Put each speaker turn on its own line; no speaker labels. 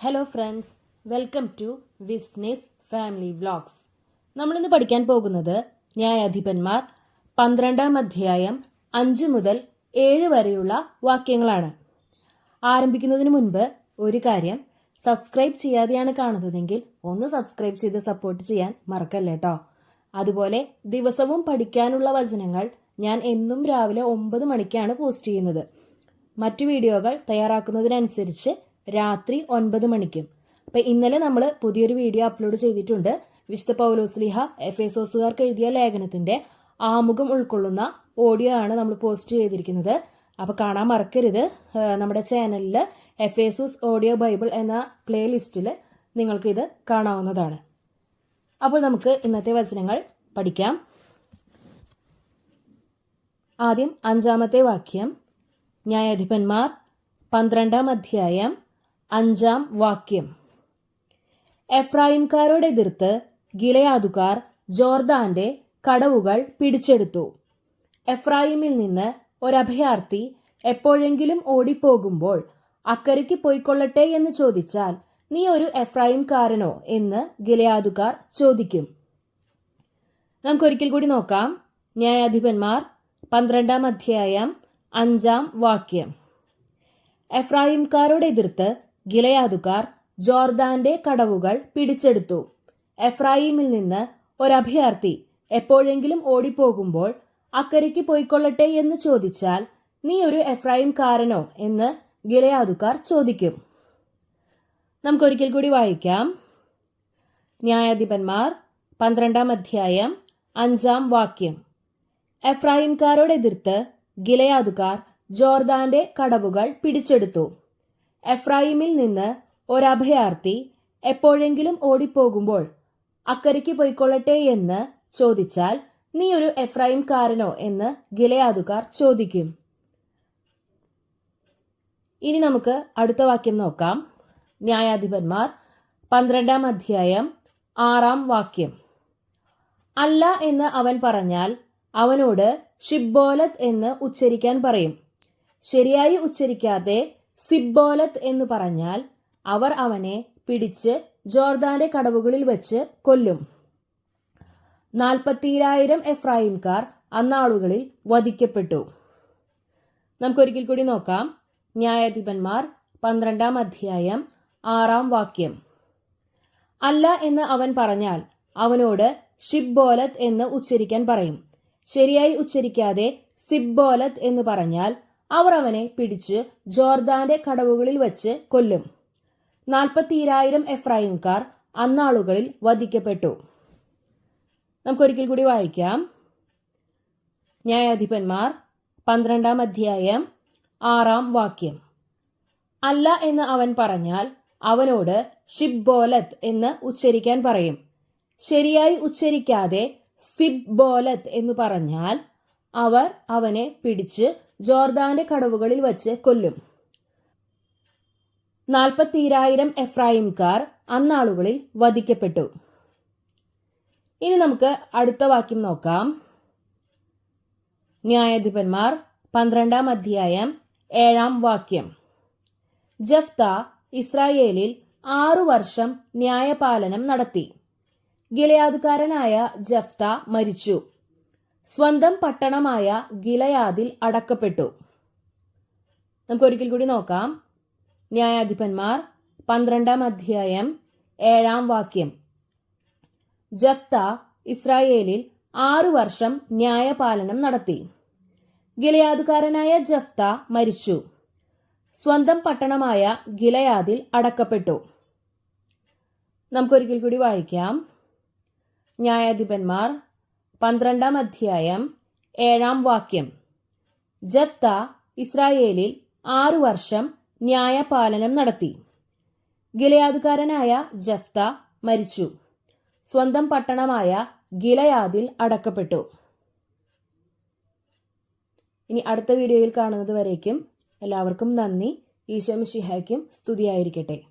Hello friends welcome to business family vlogs നമ്മളിന്ന് പഠിക്കാൻ പോകുന്നത് ന്യായാധിപന്മാർ പന്ത്രണ്ടാം അധ്യായം അഞ്ച് മുതൽ ഏഴ് വരെയുള്ള വാക്യങ്ങളാണ്. ആരംഭിക്കുന്നതിന് മുൻപ് ഒരു കാര്യം സബ്സ്ക്രൈബ് ചെയ്യാതെയാണ് കാണുന്നതെങ്കിൽ ഒന്ന് സബ്സ്ക്രൈബ് ചെയ്ത് സപ്പോർട്ട് ചെയ്യാൻ മറക്കല്ല കേട്ടോ അതുപോലെ ദിവസവും പഠിക്കാനുള്ള വചനങ്ങൾ ഞാൻ എന്നും രാവിലെ ഒമ്പത് മണിക്കാണ് പോസ്റ്റ് ചെയ്യുന്നത്. മറ്റു വീഡിയോകൾ തയ്യാറാക്കുന്നതിനനുസരിച്ച് രാത്രി ഒൻപത് മണിക്കും. അപ്പോൾ ഇന്നലെ നമ്മൾ പുതിയൊരു വീഡിയോ അപ്ലോഡ് ചെയ്തിട്ടുണ്ട്. വിശുദ്ധ പൗലോസ്ലിഹ എഫ് എസോസുകാർക്ക് എഴുതിയ ലേഖനത്തിന്റെ ആമുഖം ഉൾക്കൊള്ളുന്ന ഓഡിയോ ആണ് നമ്മൾ പോസ്റ്റ് ചെയ്തിരിക്കുന്നത്. അപ്പോൾ കാണാൻ മറക്കരുത്. നമ്മുടെ ചാനലിൽ എഫ് എസൂസ് ഓഡിയോ ബൈബിൾ എന്ന പ്ലേലിസ്റ്റിൽ ഇത് കാണാവുന്നതാണ്. അപ്പോൾ നമുക്ക് ഇന്നത്തെ വചനങ്ങൾ പഠിക്കാം. ആദ്യം അഞ്ചാമത്തെ വാക്യം. ന്യായാധിപന്മാർ പന്ത്രണ്ടാം അധ്യായം അഞ്ചാം വാക്യം. എഫ്രായിംകാരോടെതിർത്ത് ഗിലയാദുകാർ ജോർദാന്റെ കടവുകൾ പിടിച്ചെടുത്തു. എഫ്രായിമിൽ നിന്ന് ഒരഭയാർത്ഥി എപ്പോഴെങ്കിലും ഓടിപ്പോകുമ്പോൾ അക്കരയ്ക്ക് പോയിക്കൊള്ളട്ടെ എന്ന് ചോദിച്ചാൽ നീ ഒരു എഫ്രായിംകാരനോ എന്ന് ഗിലയാദുകാർ ചോദിക്കും. നമുക്കൊരിക്കൽ കൂടി നോക്കാം. ന്യായാധിപന്മാർ പന്ത്രണ്ടാം അധ്യായം അഞ്ചാം വാക്യം. എഫ്രായിംകാരോട് എതിർത്ത് ഗിലയാദുകാർ ജോർദാന്റെ കടവുകൾ പിടിച്ചെടുത്തു. എഫ്രായിമിൽ നിന്ന് ഒരഭയാർത്ഥി എപ്പോഴെങ്കിലും ഓടിപ്പോകുമ്പോൾ അക്കരയ്ക്ക് പോയിക്കൊള്ളട്ടെ എന്ന് ചോദിച്ചാൽ നീ ഒരു എഫ്രായിംകാരനോ? എന്ന് ഗിലയാദുകാർ ചോദിക്കും. നമുക്കൊരിക്കൽ കൂടി വായിക്കാം. ന്യായാധിപന്മാർ പന്ത്രണ്ടാം അധ്യായം അഞ്ചാം വാക്യം. എഫ്രായിംകാരോടെതിർത്ത് ഗിലയാദുകാർ ജോർദാന്റെ കടവുകൾ പിടിച്ചെടുത്തു. എഫ്രായിമിൽ നിന്ന് ഒരഭയാർത്ഥി എപ്പോഴെങ്കിലും ഓടിപ്പോകുമ്പോൾ അക്കരയ്ക്ക് പോയിക്കൊള്ളട്ടെ എന്ന് ചോദിച്ചാൽ നീ ഒരു എഫ്രായിംകാരനോ? എന്ന് ഗിലയാദുകാർ ചോദിക്കും. ഇനി നമുക്ക് അടുത്ത വാക്യം നോക്കാം. ന്യായാധിപന്മാർ പന്ത്രണ്ടാം അധ്യായം ആറാം വാക്യം. അല്ല എന്ന് അവൻ പറഞ്ഞാൽ അവനോട് ഷിബ്ബോലത്ത് എന്ന് ഉച്ചരിക്കാൻ പറയും. ശരിയായി ഉച്ചരിക്കാതെ സിബ്ബോലത്ത് എന്ന് പറഞ്ഞാൽ അവർ അവനെ പിടിച്ച് ജോർദാന്റെ കടവുകളിൽ വെച്ച് കൊല്ലും. നാൽപ്പത്തിരായിരം എഫ്രായിംകാർ അന്നാളുകളിൽ വധിക്കപ്പെട്ടു. നമുക്കൊരിക്കൽ കൂടി നോക്കാം. ന്യായാധിപന്മാർ പന്ത്രണ്ടാം അധ്യായം ആറാം വാക്യം. അല്ല എന്ന് അവൻ പറഞ്ഞാൽ അവനോട് ഷിബ്ബോലത്ത് എന്ന് ഉച്ചരിക്കാൻ പറയും. ശരിയായി ഉച്ചരിക്കാതെ സിബ്ബോലത്ത് എന്ന് പറഞ്ഞാൽ അവർ അവനെ പിടിച്ച് ജോർദാന്റെ കടവുകളിൽ വച്ച് കൊല്ലും. നാൽപ്പത്തിരായിരം എഫ്രൈംകാർ അന്നാളുകളിൽ വധിക്കപ്പെട്ടു. നമുക്കൊരിക്കൽ കൂടി വായിക്കാം. ന്യായാധിപന്മാർ പന്ത്രണ്ടാം അധ്യായം ആറാം വാക്യം. അല്ല എന്ന് അവൻ പറഞ്ഞാൽ അവനോട് ഷിബ്ബോലത്ത് എന്ന് ഉച്ചരിക്കാൻ പറയും. ശരിയായി ഉച്ചരിക്കാതെ സിബ്ബോലത്ത് എന്ന് പറഞ്ഞാൽ അവർ അവനെ പിടിച്ച് ജോർദാന്റെ കടവുകളിൽ വച്ച് കൊല്ലും. നാൽപ്പത്തിരായിരം എഫ്രായിംകാർ അന്നാളുകളിൽ വധിക്കപ്പെട്ടു. ഇനി നമുക്ക് അടുത്ത വാക്യം നോക്കാം. ന്യായാധിപന്മാർ പന്ത്രണ്ടാം അധ്യായം ഏഴാം വാക്യം. ജഫ്ത ഇസ്രായേലിൽ ആറു വർഷം ന്യായപാലനം നടത്തി. ഗിലയാദുകാരനായ ജഫ്ത മരിച്ചു. സ്വന്തം പട്ടണമായ ഗിലയാദിൽ അടക്കപ്പെട്ടു. നമുക്കൊരിക്കൽ കൂടി നോക്കാം. ന്യായാധിപന്മാർ പന്ത്രണ്ടാം അധ്യായം ഏഴാം വാക്യം. ജഫ്ത ഇസ്രായേലിൽ ആറു വർഷം ന്യായപാലനം നടത്തി. ഗിലയാദുകാരനായ ജഫ്ത മരിച്ചു. സ്വന്തം പട്ടണമായ ഗിലയാദിൽ അടക്കപ്പെട്ടു. നമുക്കൊരിക്കൽ കൂടി വായിക്കാം. ന്യായാധിപന്മാർ പന്ത്രണ്ടാം അധ്യായം ഏഴാം വാക്യം. ജഫ്ത ഇസ്രായേലിൽ ആറു വർഷം ന്യായപാലനം നടത്തി. ഗിലയാദുകാരനായ ജഫ്ത മരിച്ചു. സ്വന്തം പട്ടണമായ ഗിലയാദിൽ അടക്കപ്പെട്ടു. ഇനി അടുത്ത വീഡിയോയിൽ കാണുന്നത് വരേക്കും എല്ലാവർക്കും നന്ദി. ഈശോ മിശിഹായ്ക്കും സ്തുതിയായിരിക്കട്ടെ.